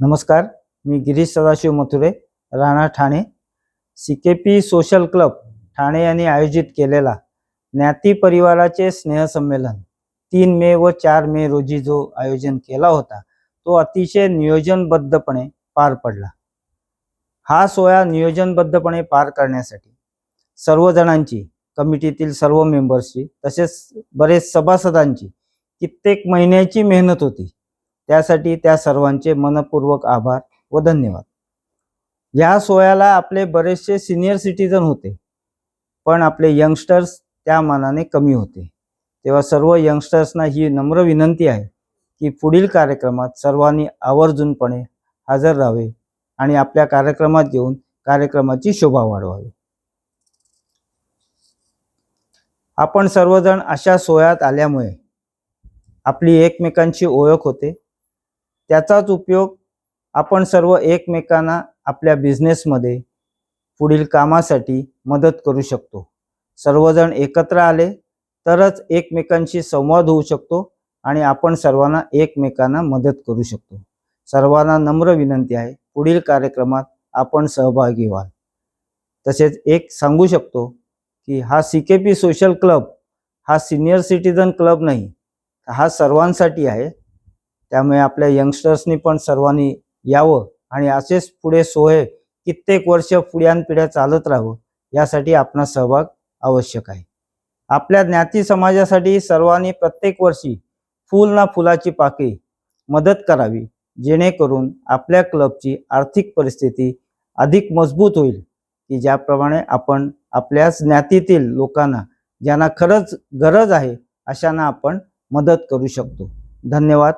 नमस्कार मी Girish Sadashiv Mathure Rana Thane. C K P social club Thane यांनी आयोजित केलेला ज्ञाती परिवाराचे स्नेहसंमेलन तीन मे व चार मे रोजी जो आयोजन केला होता तो अतिशय नियोजनबद्धपणे पार पडला. हा सोहळा नियोजनबद्धपणे पार करण्यासाठी सर्वजणांची कमिटीतील सर्व मेंबर्सची तसेच बरेच सभासदांची कित्येक महिन्याची मेहनत होती. त्यासाठी त्या सर्वांचे मनपूर्वक आभार व धन्यवाद. या सोहळ्याला आपले बरेचसे सिनियर सिटीजन होते पण आपले यंगस्टर्स त्या मानाने कमी होते. तेव्हा सर्व यंगस्टर्सना ही नम्र विनंती आहे की पुढील कार्यक्रमात सर्वांनी आवर्जूनपणे हजर राहावे आणि आपल्या कार्यक्रमात येऊन कार्यक्रमाची शोभा वाढवावी. आपण सर्वजण अशा सोहळ्यात आल्यामुळे आपली एकमेकांची ओळख होते त्याचाच उपयोग आपण सर्व एकमेकांना आपल्या बिझनेसमध्ये पुढील कामासाठी मदत करू शकतो. सर्वजण एकत्र आले तरच एकमेकांशी संवाद होऊ शकतो आणि आपण सर्वांना एकमेकांना मदत करू शकतो. सर्वांना नम्र विनंती आहे. पुढील कार्यक्रमात आपण सहभागी व्हाल. तसेच एक सांगू शकतो की हा C K P social club हा सिनियर सिटीजन क्लब नाही. हा सर्वांसाठी आहे. त्यामुळे आपल्या यंगस्टर्सनी पण सर्वांनी यावं आणि असेच पुढे सोहे कित्येक वर्ष पिढ्या चालत राहावं यासाठी आपला सहभाग आवश्यक आहे. आपल्या ज्ञाती समाजासाठी सर्वांनी प्रत्येक वर्षी फुल ना फुलाची पाके मदत करावी जेणेकरून आपल्या क्लबची आर्थिक परिस्थिती अधिक मजबूत होईल की ज्याप्रमाणे आपण आपल्याच ज्ञातीतील लोकांना ज्यांना खरंच गरज आहे अशांना आपण मदत करू शकतो. धन्यवाद.